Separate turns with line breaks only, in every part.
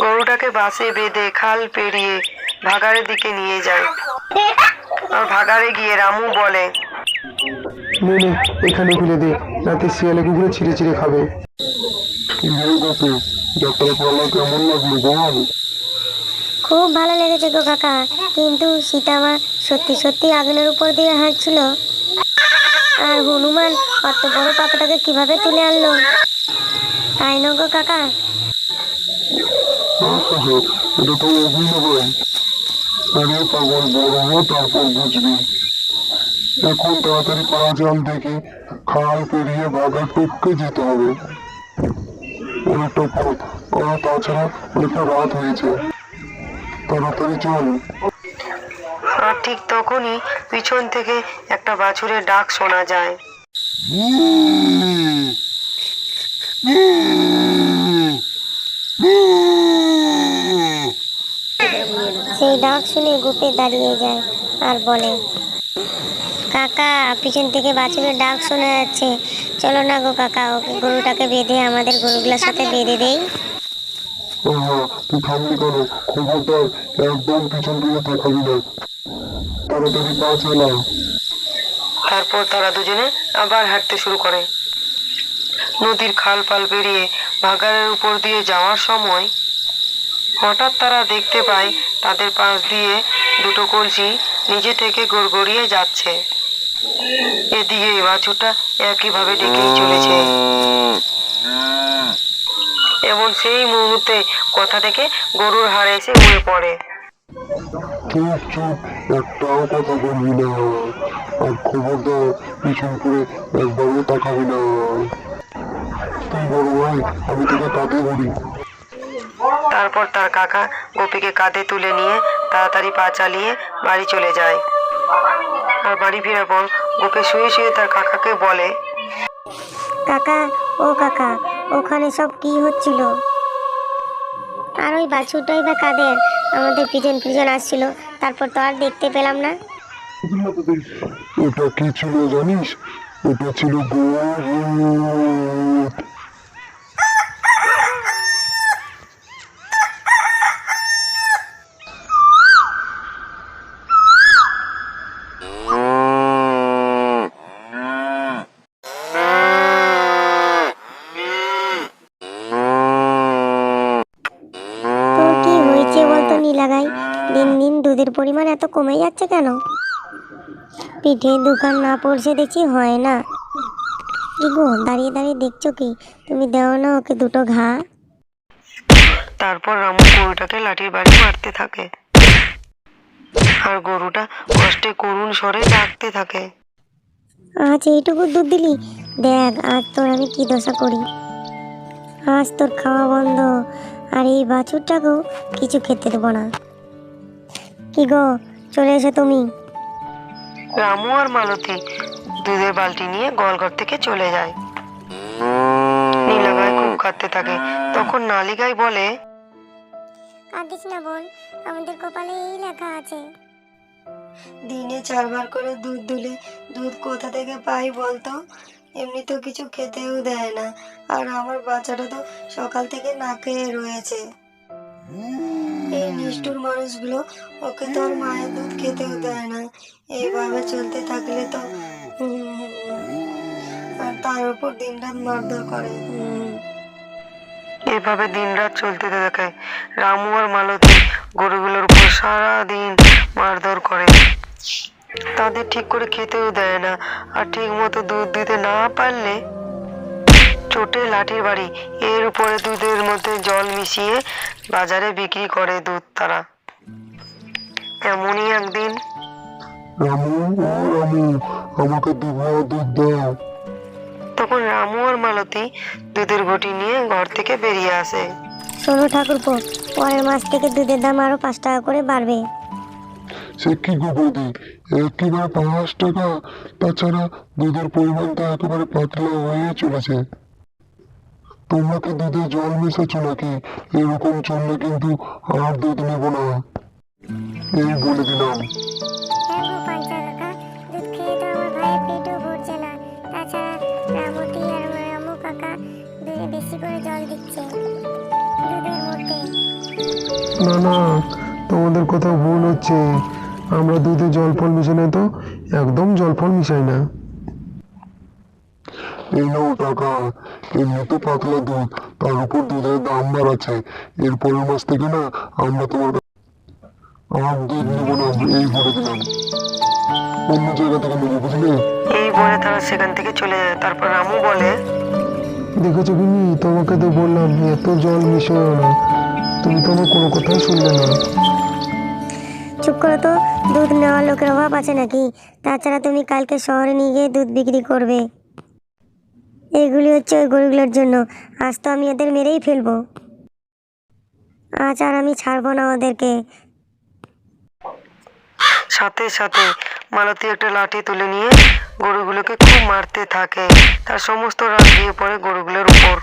গরুটাকে বাসে বেঁধে খাল পেরিয়ে ভাগাড়ের দিকে নিয়ে যায়। আর ভাগাড়ে গিয়ে রামু বলে
নে নে এখানে ফেলে দে রাতে শিয়ালে কুকুরে ছিঁড়ে ছিঁড়ে খাবে।
কেমন লাগল বল
খুব ভালো লেগেছে গো কাকা কিন্তু সীতামা সত্যি সত্যি আগুনের উপর দিয়ে হাঁটছিল। আর হনুমান অত বড় পাখাটাকে কীভাবে তুলে আনলো? তাই না গো কাকা
আচ্ছা হে, এটা তো অভিনয় আরে পাগল বড় হ তারপর বুঝবি। এখন তাড়াতাড়ি পা জাল দেখে খাল পেরিয়ে টপকে যেতে হবে। অনেকটা পথ। আর তাছাড়া অনেকটা রাত হয়েছে। তাড়াতাড়ি চল।
আর ঠিক তখনই পিছন থেকে একটা বাছুরের ডাক শোনা যায়।
সেই ডাক শুনে গুপে দাঁড়িয়ে যায় আর বলে কাকা পিছন থেকে বাছুরের ডাক শোনা যাচ্ছে। চলো না গো কাকা ওকে গরুটাকে বেঁধে আমাদের গরুগুলোর সাথে বেঁধে দেই।
তুই থামলি কেন খবরদার একদম পিছন দিকে তাকাবি না। তাড়াতাড়ি পা চালা
তারপর তারা দুজনে আবার হাঁটতে শুরু করে। নদীর খাল পাল পেরিয়ে ভাগাড়ের উপর দিয়ে যাওয়ার সময় হঠাৎ তারা দেখতে পায় তাদের পাশ দিয়ে দুটো কলসি নিজে থেকে গড়গড়িয়ে যাচ্ছে। এদিকে বাছুরটা একইভাবে ডেকেই চলেছে। এবং সেই মুহূর্তে কথা থেকে গরুর হাড়ে এসে উড়ে পড়ে।
চুপ চুপ, একটাও কথা বলবি না। আর পিছন করে একবারও তাকাবি না। তুই বড় ভাই, আমি তোকে কাকে বলি।
তারপর তার কাকা গোপীকে কাঁধে তুলে নিয়ে তাড়াতাড়ি পা চালিয়ে বাড়ি চলে যায়। আর বাড়ি ফেরার পর গোপে শুয়ে শুয়ে তার কাকাকে বলে
কাকা ও কাকা ওখানে সব কি হচ্ছিল? আর ওই বাছুরটাই বা কাদের? আমাদের পিছন পিছন আসছিল তারপর তো আর দেখতে পেলাম না।
ওটা কি ছিল জানিস? ওটা ছিল গরু
তোর কি হয়েছে বলতো নীলাগাই? দিন দিন দুধের পরিমাণ এত কমে যাচ্ছে কেন? পিঠে দোকান না পড়ছে দেখছি হয় না। কি গো দাঁড়িয়ে দাঁড়িয়ে দেখছ কি? তুমি দেও না ওকে দুটো ঘা।
তারপর রামু গরুটাকে লাঠির বাড়ি মারতে থাকে। আর গরুটা কষ্টে করুণ স্বরে ডাকতে থাকে।
আজ এইটুকু দুধ দিলি? দেখ আজ তোর আমি কি দশা করি? আজ তোর খাওয়া বন্ধ। আর এই বাছুরটাকেও কিছু খেতে দেবো না। কি গো চলে এসো তুমি।
রামু আর মালতী দুধের বালতি নিয়ে গোয়ালঘর থেকে চলে যায়। নীলাগায় খুব কাঁদতে থাকে। তখন নালিগাই বলে
কাঁদিস না বোন আমাদের কপালে এই লেখা আছে।
দিনে চারবার করে দুধ দুলে দুধ কোথা থেকে পাই বলতো? এমনি তো কিছু খেতেও দেয় না। আর আমার বাচ্চাটা তো সকাল থেকে না খেয়ে রয়েছে। এই নিষ্ঠুর মানুষগুলো ওকে তো আর মায়ের দুধ খেতেও দেয় না। এইভাবে চলতে থাকলে তো আর তার উপর দিনরাত মারধর করে এভাবে দিনরাত চলতে থাকে রামু আর মালতী গরুগুলোর উপর সারাদিন মারধর করে। তাদের ঠিক করে খেতেও দেয় না। আর ঠিক মতো দুধ দিতে না পারলে চোটে লাঠির বাড়ি। এর উপরে দুধের মধ্যে জল মিশিয়ে বাজারে বিক্রি করে দুধ তারা। এমনই একদিন
রামু ও রামু আমাকে দুধ দুধ দাও।
তখন রামু আর মালতী দুধের ঘটি নিয়ে ঘর থেকে বেরিয়ে আসে।
শোনো ঠাকুরপো পরের মাস থেকে দুধের দাম আরও পাঁচ টাকা করে বাড়বে।
সে কি গো বৌদি? একেবারে পাঁচ টাকা? তাছাড়া দুধের পরিমাণ তো একেবারে পাতলা হয়ে চলেছে। তোমরা কি দুধে জল মেশাচ্ছ নাকি? এরকম চললে কিন্তু আর দুধ নেব না। এই বলে দিলাম।
না
না তোমাদের কোথাও ভুল হচ্ছে। আমরা দুধে জল ফল মিশাই তো একদম জল ফল মিশাই না।
এই নাও টাকা এমনি তো পাতলা দুধ তার উপর দুধের দাম বাড়াচ্ছে। এর পরের মাস থেকে না আমরা তোমার আর দুধ নেব না এই বলে দিলাম অন্য জায়গা থেকে নেব বুঝলে?
এই বলে তারা সেখান থেকে চলে যায় তারপর রামু বলে
দেখেছ কি তোমাকে তো বললাম এত জল মিশিও না। তুমি তো আমার কোনো কথাই শুনলে না।
চুপ করো তো দুধ নেওয়ার লোকের অভাব আছে নাকি? তাছাড়া তুমি কালকে শহরে নিয়ে গিয়ে দুধ বিক্রি করবে। এগুলি হচ্ছে ওই গরুগুলোর জন্য। আজ তো আমি এদের মেরেই ফেলব। আজ আর আমি ছাড়বো না ওদেরকে।
সাথে সাথে মালতী একটা লাঠি তুলে নিয়ে গরুগুলোকে খুব মারতে থাকে। তার সমস্ত রাগ দিয়ে পড়ে গরুগুলোর উপর।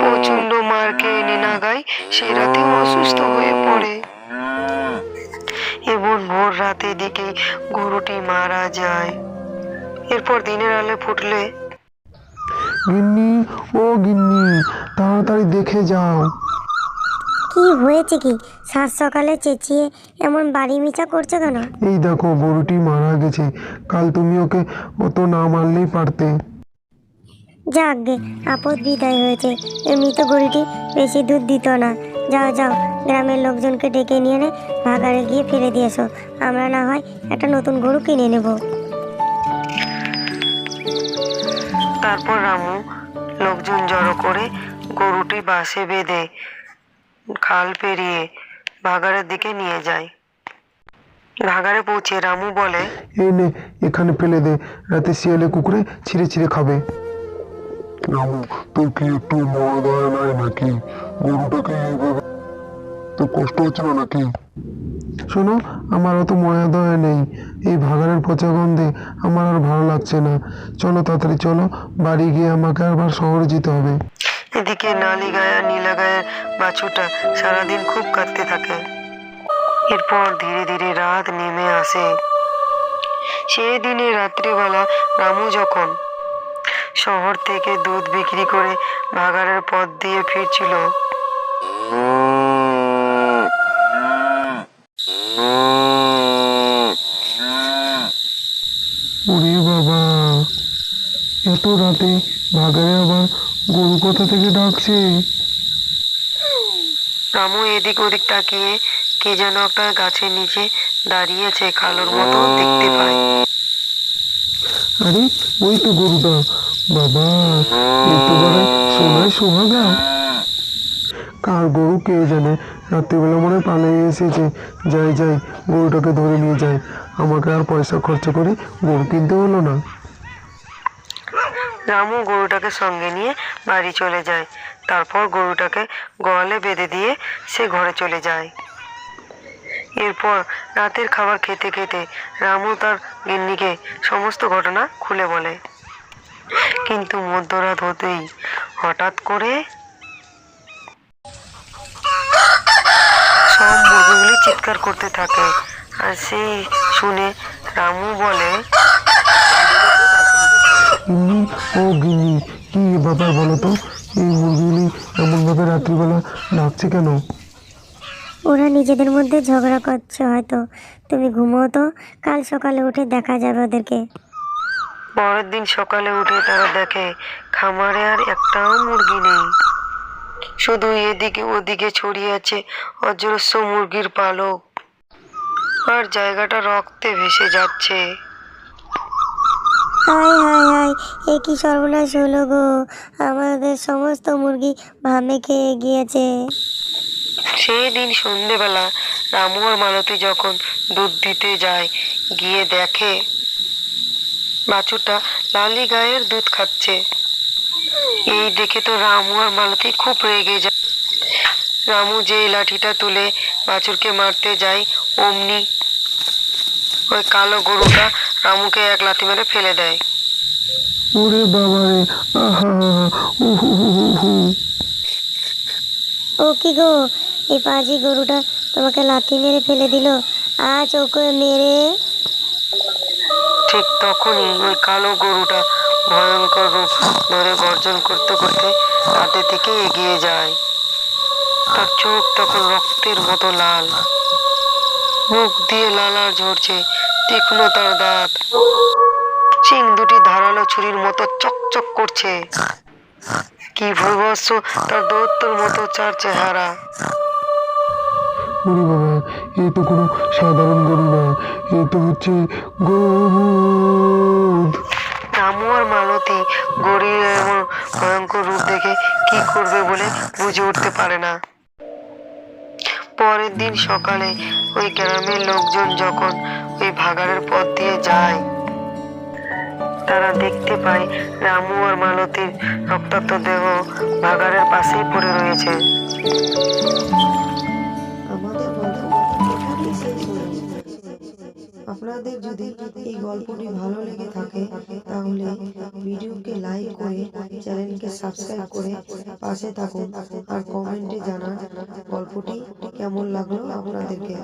প্রচণ্ড মার খেয়ে নিনাগাই সেই রাতে অসুস্থ হয়ে পড়ে। এবং ভোর রাতে দিকে গরুটি মারা যায়। এরপর দিনের আলো ফুটলে
গিন্নি ও গিন্নি তাড়াতাড়ি দেখে যাও।
কি হয়েছে কি? সাত সকালে চেঁচিয়ে এমন বাড়ি মিছা করছ কেন?
এই দেখো গরুটি মারা গেছে। কাল তুমি ওকে অত না মারলেই পারতে।
যাক গে আপদ বিদায় হয়েছে। এমনি তো গরুটি বেশি দুধ দিত না। যাও যাও গ্রামের লোকজনকে ডেকে নিয়ে নে ভাগাড়ে গিয়ে ফেলে দিয়েছ আমরা না হয় একটা নতুন গরু কিনে নেব।
তারপর রামু লোকজন জড়ো করে গরুটি বাসে বেঁধে খাল পেরিয়ে ভাগাড়ের দিকে নিয়ে যায়। ভাগাড়ে পৌঁছে রামু বলে
এই নে এখানে ফেলে দে। রাতে শিয়ালে কুকুরে ছিঁড়ে ছিঁড়ে খাবে।
রামু তোর কি একটু মনে দেয় নাই নাকি? গরুটাকে এইভাবে তোর কষ্ট হচ্ছে না নাকি?
শোনো আমার অত ময়া দয়া নেই। এই ভাগাড়ের পচা গন্ধে আমার আর ভালো লাগছে না। চলো তাড়াতাড়ি চলো বাড়ি গিয়ে আমাকে আবার শহরে যেতে হবে।
এদিকে নালি গায়া নীলা গায়ের বাছুরটা সারাদিন খুব কাঁদতে থাকে। এরপর ধীরে ধীরে রাত নেমে আসে। সেই দিনে রাত্রিবেলা রামু যখন শহর থেকে দুধ বিক্রি করে ভাগাড়ের পথ দিয়ে ফিরছিল।
ওরে বাবা এত রাতে ভাগাড়ে আবার গরু কোথা থেকে ডাকছে?
রামু এদিক ওদিক তাকিয়ে কে যেন একটা গাছের নিচে দাঁড়িয়েছে কালোর মতো দেখতে পায়।
আরে ওই তো গরুটা। বাবা, একটু বেলায় সোনায় সোহাগা কার গরু কে জানে? রাত্রিবেলা মনে পালিয়ে এসেছে। যাই যাই, গরুটাকে ধরে নিয়ে যায় আমাকে আর পয়সা খরচ করে গরু কিনতে হলো না।
রামু গরুটাকে সঙ্গে নিয়ে বাড়ি চলে যায়। তারপর গরুটাকে গোয়ালে বেঁধে দিয়ে সে ঘরে চলে যায়। এরপর রাতের খাবার খেতে খেতে রামু তার গিন্নিকে সমস্ত ঘটনা খুলে বলে। কিন্তু মধ্যরাত হতেই হঠাৎ করে সব মুরগিগুলি চিৎকার করতে থাকে। আর সেই শুনে রামু বলে
গিন্নি ও গিন্নি কি ব্যাপার বলো তো? এই মুরগিগুলি এমনভাবে রাত্রিবেলা ডাকছে কেন?
ওরা নিজেদের মধ্যে ঝগড়া করছে হয়তো। তুমি ঘুমো তো কাল সকালে উঠে দেখা যাবে ওদেরকে।
পরের দিন সকালে উঠে তারা দেখে খামারে আর একটাও মুরগি নেই। শুধু এদিকে ওদিকে ছড়িয়ে আছে অজস্র মুরগির পালক। আর জায়গাটা রক্তে ভেসে যাচ্ছে।
হাই হাই হাই এ কি সর্বনাশ হলো গো। আমাদের সমস্ত মুরগি ভামে খেয়ে গিয়েছে।
সেই দিন সন্ধেবেলা রামু আর মালতী যখন দুধ দিতে যায় গিয়ে দেখে বাছুরটা লালি গায়ের দুধ খাচ্ছে। এই দেখে তো রামু আর মালতী খুব রেগে যায়। রামু যে লাঠিটা তুলে বাছুরকে মারতে যায় অমনি ওই কালো গরুটা রামুকে এক লাথি মেরে ফেলে দেয়।
ওরে বাবা রে আহা
ও কি গো এই পাজি গরুটা তোমাকে লাথি মেরে ফেলে দিল আজ ওকে মেরে
ঠিক তখনই ওই কালো গরুটা ভয়ঙ্কর রূপ ধরে গর্জন করতে করতে তাদের দিকে এগিয়ে যায়। তার চোখ তখন রক্তের মতো লাল। মুখ দিয়ে লালা ঝরছে তীক্ষ্ণ তার দাঁত। চিং দুটি ধারালো ছুরির মতো চকচক করছে। কি ভূবস্য তার দৌত্যর মতো চার চেহারা।
বাবা, এ তো কোনো সাধারণ গরু না। এ তো হচ্ছে গরুদ
রামু আর মালতী গরির এমন ভয়ঙ্কর রূপ দেখে কি করবে বলে বুঝে উঠতে পারে না। পরের দিন সকালে ওই গ্রামের লোকজন যখন ওই ভাগাড়ের পথ দিয়ে যায়, তারা দেখতে পায় রামু আর মালতীর রক্তাক্ত দেহ ভাগাড়ের পাশেই পড়ে রয়েছে।
আপনাদের যদি এই গল্পটি ভালো লেগে থাকে, তাহলে ভিডিওকে লাইক করে চ্যানেলকে সাবস্ক্রাইব করে পাশে থাকুন আর কমেন্টে জানান গল্পটি কেমন লাগল আপনাদেরকে।